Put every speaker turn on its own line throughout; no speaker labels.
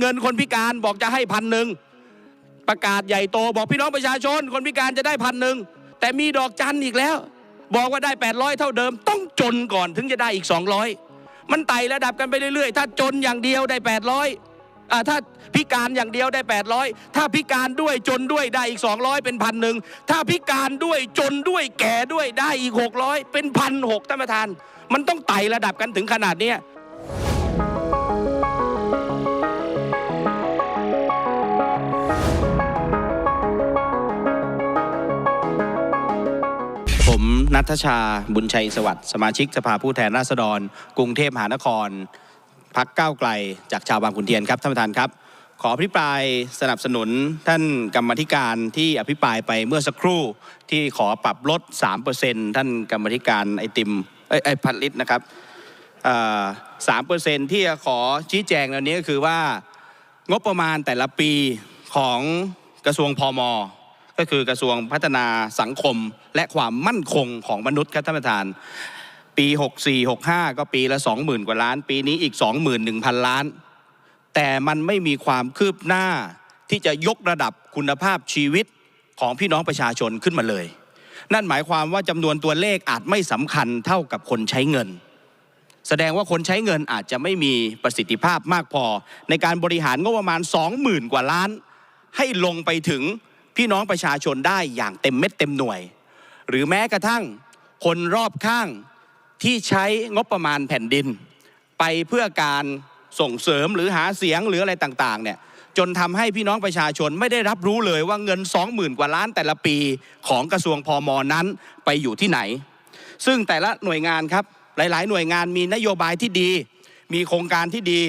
เงินคนพิการบอกจะให้พันหนึ่งประกาศใหญ่โตบอกพี่น้องประชาชน คนพิการจะได้พันหนึ่งแต่มีดอกจันอีกแล้ว บอกว่าได้ 800 เท่าเดิม ต้องจนก่อนถึงจะได้อีก 200 มันไต่ระดับกันไปเรื่อยๆ ถ้าจนอย่างเดียวได้ 800อ่าถ้าพิการอย่างเดียวได้ 800 ถ้าพิการด้วยจนด้วยได้อีก 200 เป็นพันหนึ่งถ้าพิการด้วยจนด้วยแก่ด้วยได้อีก 600 เป็นพันหกท่านประธาน มันต้องไต่ระดับกันถึงขนาดเนี้ย นัทชาบุญชัยสวัสดิ์สมาชิกสภาผู้แทนราษฎร กรุงเทพมหานครพักก้าวไกล จากชาวบางขุนเทียนครับท่านประธานครับ ขออภิปรายสนับสนุนท่านกรรมธิการที่อภิปรายไปเมื่อสักครู่ที่ขอปรับลด 3%ท่านกรรมธิการไอติมเอ้ยไอพัดลิตรนะครับสามเปอร์เซ็นที่จะขอชี้แจงในวันนี้ก็คือว่างบประมาณแต่ละปีของกระทรวงพม ก็คือกระทรวงพัฒนาสังคมและความมั่นคงของมนุษย์ครับท่านประธาน ปี 64 65 ก็ปีละ 20,000 กว่าล้าน ปีนี้อีก 21,000 ล้าน แต่มันไม่มีความคืบหน้าที่จะยกระดับคุณภาพชีวิตของพี่น้องประชาชนขึ้นมาเลย นั่นหมายความว่าจำนวนตัวเลขอาจไม่สำคัญเท่ากับคนใช้เงิน แสดงว่าคนใช้เงินอาจจะไม่มีประสิทธิภาพมากพอ ในการบริหารงบประมาณ 20,000 กว่าล้าน ให้ลงไปถึง พี่น้องประชาชนได้อย่างเต็มเม็ดเต็มหน่วย หรือแม้กระทั่งคนรอบข้างที่ใช้งบประมาณแผ่นดิน ไปเพื่อการส่งเสริมหรือหาเสียงหรืออะไรต่างๆเนี่ยจนทำให้พี่น้องประชาชนไม่ได้รับรู้เลยว่าเงิน 20,000 กว่าล้านแต่ละปีของกระทรวงพอมนั้นไปอยู่ที่ไหน ซึ่งแต่ละหน่วยงานครับหลาย ๆ หน่วยงานมีนโยบายที่ดี มีโครงการที่ดี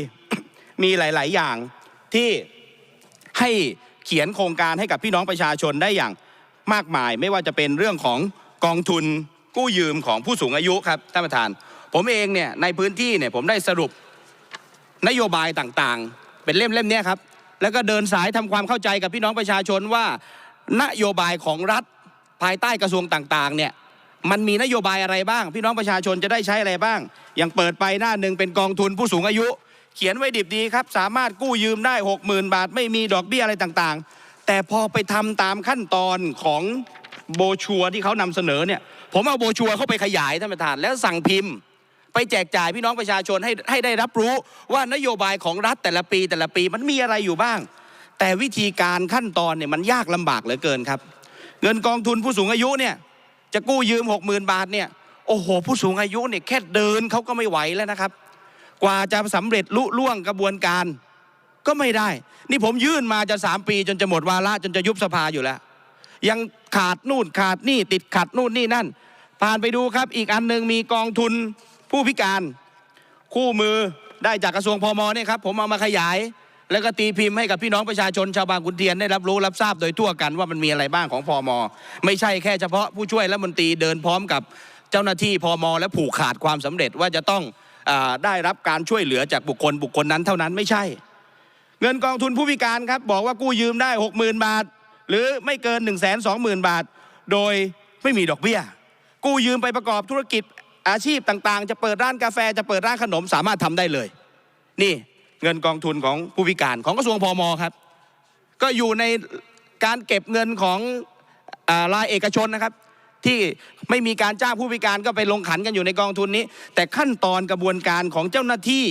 มีหลาย ๆ อย่างที่ให้ เขียนโครงการให้กับพี่น้องประชาชนได้อย่างมากมาย ไม่ว่าจะเป็นเรื่องของกองทุนกู้ยืมของผู้สูงอายุครับท่านประธาน ผมเองเนี่ยในพื้นที่เนี่ยผมได้สรุปนโยบายต่างๆ เป็นเล่มๆเนี้ยครับ แล้วก็เดินสายทำความเข้าใจกับพี่น้องประชาชนว่านโยบายของรัฐภายใต้กระทรวงต่างๆเนี่ยมันมีนโยบายอะไรบ้าง พี่น้องประชาชนจะได้ใช้อะไรบ้าง อย่างเปิดไปหน้าหนึ่งเป็นกองทุนผู้สูงอายุ เขียนไว้ดิบดีครับ สามารถกู้ยืมได้60,000บาท ไม่มีดอกเบี้ยอะไรต่างๆ แต่พอไปทำตามขั้นตอนของโบชัวร์ที่เขานำเสนอเนี่ย ผมเอาโบชัวร์เข้าไปขยายท่านประธาน แล้วสั่งพิมพ์ ไปแจกจ่ายพี่น้องประชาชนให้ให้ได้รับรู้ว่านโยบายของรัฐแต่ละปีแต่ละปีมันมีอะไรอยู่บ้าง แต่วิธีการขั้นตอนเนี่ยมันยากลำบากเหลือเกินครับ เงินกองทุนผู้สูงอายุเนี่ยจะกู้ยืม 60,000 บาทเนี่ยโอ้โห ผู้สูงอายุเนี่ยแค่เดินเขาก็ไม่ไหวแล้วนะครับ กว่าจะสำเร็จลุล่วงกระบวนการก็ไม่ได้ นี่ผมยื่นมาจะสามปี จนจะหมดวาระจนจะยุบสภาอยู่แล้ว ยังขาดนู่นขาดนี่ติดขัดนู่นนี่นั่น ผ่านไปดูครับ อีกอันหนึ่งมีกองทุนผู้พิการ คู่มือได้จากกระทรวงพมเนี่ยครับ ผมเอามาขยาย แล้วก็ตีพิมพ์ให้กับพี่น้องประชาชนชาวบางขุนเทียนได้รับรู้รับทราบโดยทั่วกันว่ามันมีอะไรบ้างของพมไม่ใช่แค่เฉพาะผู้ช่วยและมนตรีเดินพร้อมกับเจ้าหน้าที่พมและผูกขาดความสำเร็จว่าจะต้อง ได้รับการช่วยเหลือจากบุคคลบุคคลนั้นเท่านั้นไม่ใช่ เงินกองทุนผู้พิการครับบอกว่ากู้ยืมได้ 60,000 บาท หรือไม่เกิน 1 2 0 0 0 0 บาท โดยไม่มีดอกเบี้ย กู้ยืมไปประกอบธุรกิจอาชีพต่างๆ จะเปิดร้านกาแฟจะเปิดร้านขนมสามารถทำได้เลย นี่เงินกองทุนของผู้พิการของกระทรวงพมครับ ก็อยู่ในการเก็บเงินของอรายเอกชนนะครับ ที่ไม่มีการจ้างผู้พิการก็ไปลงขันกันอยู่ในกองทุนนี้ แต่ขั้นตอนกระบวนการของเจ้าหน้าที่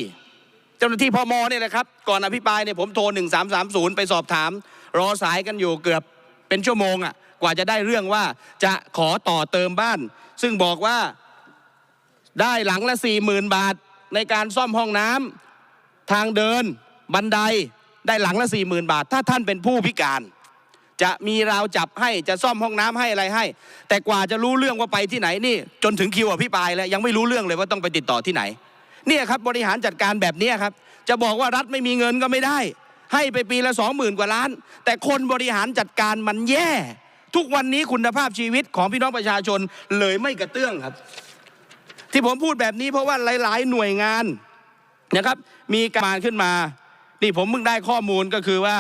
เจ้าหน้าที่พมเนี่ยแหละครับ ก่อนอภิปรายเนี่ยผมโทร 1330 ไปสอบถาม รอสายกันอยู่เกือบเป็นชั่วโมงอะกว่าจะได้เรื่องว่าจะขอต่อเติมบ้าน ซึ่งบอกว่าได้หลังละ40,000บาทในการซ่อมห้องน้ำทางเดินบันไดได้หลังละ40,000บาท ถ้าท่านเป็นผู้พิการ จะมีราวจับให้จะซ่อมห้องน้ำให้อะไรให้ แต่กว่าจะรู้เรื่องว่าไปที่ไหนนี่ จนถึงคิวอภิปรายแล้วยังไม่รู้เรื่องเลยว่าต้องไปติดต่อที่ไหน เนี่ยครับบริหารจัดการแบบนี้ครับ จะบอกว่ารัฐไม่มีเงินก็ไม่ได้ ให้ไปปีละสองหมื่นกว่าล้าน แต่คนบริหารจัดการมันแย่ ทุกวันนี้คุณภาพชีวิตของพี่น้องประชาชนเลยไม่กระเตื้องครับ ที่ผมพูดแบบนี้เพราะว่าหลาย ๆ หน่วยงานนะครับ มีการขึ้นมา นี่ผมเพิ่งได้ข้อมูลก็คือว่า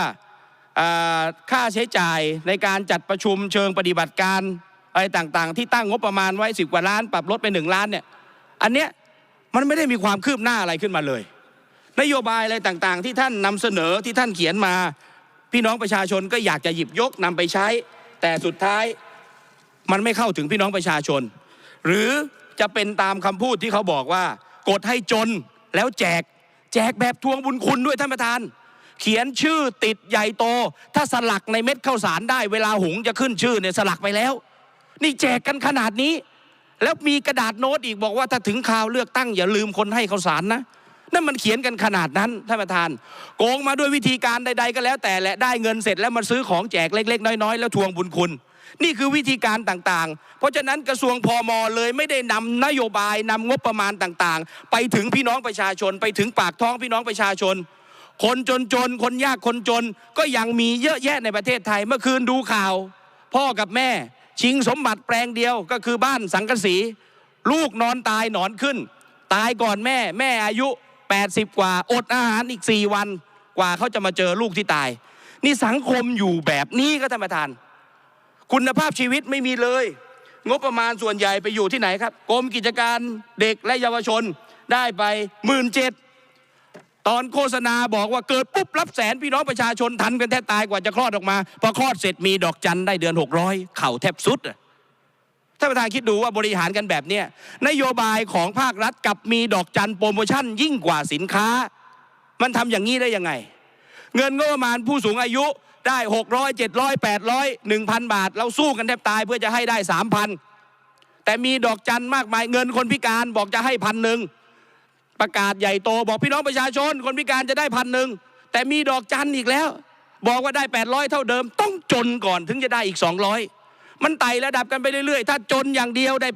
ค่าใช้จ่ายในการจัดประชุมเชิงปฏิบัติการอะไรต่างๆ ที่ตั้งงบประมาณไว้สิบกว่าล้าน ปรับลดไปหนึ่งล้านเนี่ยอันเนี้ยมันไม่ได้มีความคืบหน้าอะไรขึ้นมาเลย นโยบายอะไรต่างๆ ที่ท่านนำเสนอที่ท่านเขียนมา พี่น้องประชาชนก็อยากจะหยิบยกนำไปใช้ แต่สุดท้ายมันไม่เข้าถึงพี่น้องประชาชน หรือจะเป็นตามคำพูดที่เขาบอกว่ากดให้จนแล้วแจก แจกแบบทวงบุญคุณด้วยท่านประธาน เขียนชื่อติดใหญ่โต ถ้าสลักในเม็ดข้าวสารได้ เวลาหุงจะขึ้นชื่อเนี่ยสลักไปแล้ว นี่แจกกันขนาดนี้ แล้วมีกระดาษโน้ตอีกบอกว่าถ้าถึงคราวเลือกตั้งอย่าลืมคนให้ข้าวสารนะนั่นมันเขียนกันขนาดนั้นท่านประธาน โกงมาด้วยวิธีการใด ๆ ก็แล้ว แต่และได้เงินเสร็จแล้วมาซื้อของแจกเล็ก ๆ น้อยๆแล้วทวงบุญคุณ นี่คือวิธีการต่างๆ เพราะฉะนั้นกระทรวงพมเลยไม่ได้นำนโยบายนำงบประมาณต่างๆ ไปถึงพี่น้องประชาชน ไปถึงปากท้องพี่น้องประชาชน คนจนๆคนยากคนจนก็ยังมีเยอะแยะในประเทศไทย เมื่อคืนดูข่าว พ่อกับแม่ ชิงสมบัติแปลงเดียวก็คือบ้านสังกสี ลูกนอนตายหนอนขึ้น ตายก่อนแม่แม่อายุ 80 กว่า อดอาหารอีก 4 วันกว่าเขาจะมาเจอลูกที่ตาย นี่สังคมอยู่แบบนี้ก็ท่านประธาน คุณภาพชีวิตไม่มีเลย งบประมาณส่วนใหญ่ไปอยู่ที่ไหนครับกรมกิจการเด็กและเยาวชนได้ไปหมื่นเจ็ด โฆษณาบอกว่าเกิดปุ๊บรับแสนพี่น้องประชาชนทันกันแทบตายกว่าจะคลอดออกมาพอคลอดเสร็จมีดอกจันได้เดือน 600 เข่าแทบสุดท่านประธานคิดดูว่าบริหารกันแบบเนี้ยนโยบายของภาครัฐกับมีดอกจันโปรโมชั่นยิ่งกว่าสินค้า มันทำอย่างนี้ได้ยังไง เงินงบประมาณผู้สูงอายุได้ 600 700 800 1,000 บาท เราสู้กันแทบตายเพื่อจะให้ได้ 3,000 แต่มีดอกจันมากมายเงินคนพิการบอกจะให้พันหนึ่ง ประกาศใหญ่โตบอกพี่น้องประชาชน คนพิการจะได้พันหนึ่งแต่มีดอกจันอีกแล้ว บอกว่าได้ 800 เท่าเดิม ต้องจนก่อนถึงจะได้อีก 200 มันไต่ระดับกันไปเรื่อยๆ ถ้าจนอย่างเดียวได้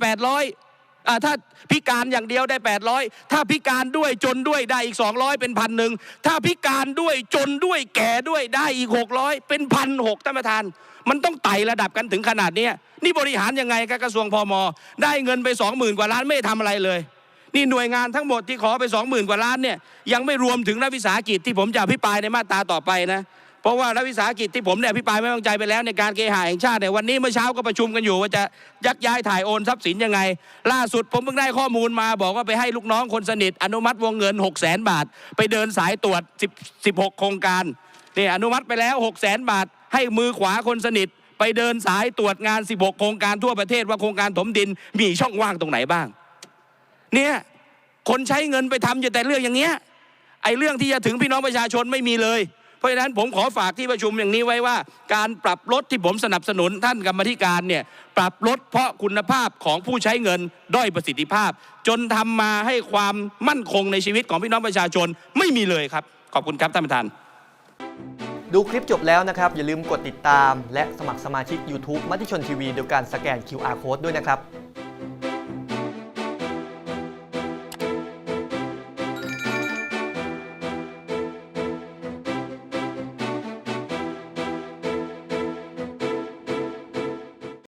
800อ่าถ้าพิการอย่างเดียวได้ 800 ถ้าพิการด้วยจนด้วยได้อีก 200 เป็นพันหนึ่งถ้าพิการด้วยจนด้วยแก่ด้วยได้อีก 600 เป็นพันหกท่านประธาน มันต้องไต่ระดับกันถึงขนาดนี้นี่บริหารยังไงครับกระทรวงพมได้เงินไป 20,000 กว่าล้านไม่ได้ทำอะไรเลย นี่หน่วยงานทั้งหมดที่ขอไป20,000กว่าล้านเนี่ยยังไม่รวมถึงรัฐวิสาหกิจที่ผมจะอภิปรายในมาตราต่อไปนะเพราะว่ารัฐวิสาหกิจที่ผมเนี่ยอภิปรายไม่วางใจไปแล้วในการเคหะแห่งชาติเนี่ยวันนี้เมื่อเช้าก็ประชุมกันอยู่ว่าจะยักย้ายถ่ายโอนทรัพย์สินยังไง ล่าสุดผมเพิ่งได้ข้อมูลมาบอกว่าไปให้ลูกน้องคนสนิท อนุมัติวงเงิน 6 0 0 0 0 0บาท ไปเดินสายตรวจ10 16 โครงการนี่อนุมัติไปแล้ว6 0 0 0 0 0บาท ให้มือขวาคนสนิท ไปเดินสายตรวจงาน 16 โครงการทั่วประเทศว่าโครงการถมดินมีช่องว่างตรงไหนบ้าง เนี่ยคนใช้เงินไปทำอยู่แต่เรื่องอย่างเงี้ยไอ้เรื่องที่จะถึงพี่น้องประชาชนไม่มีเลย เพราะฉะนั้นผมขอฝากที่ประชุมอย่างนี้ไว้ว่า การปรับลดที่ผมสนับสนุนท่านกรรมธิการเนี่ยปรับลดเพราะคุณภาพของผู้ใช้เงินด้อยประสิทธิภาพ จนทำมาให้ความมั่นคงในชีวิตของพี่น้องประชาชนไม่มีเลยครับ ขอบคุณครับท่านประธาน
ดูคลิปจบแล้วนะครับ อย่าลืมกดติดตาม และสมัครสมาชิก YouTube มติชนทีวีโดยการสแกน QR Code ด้วยนะครับ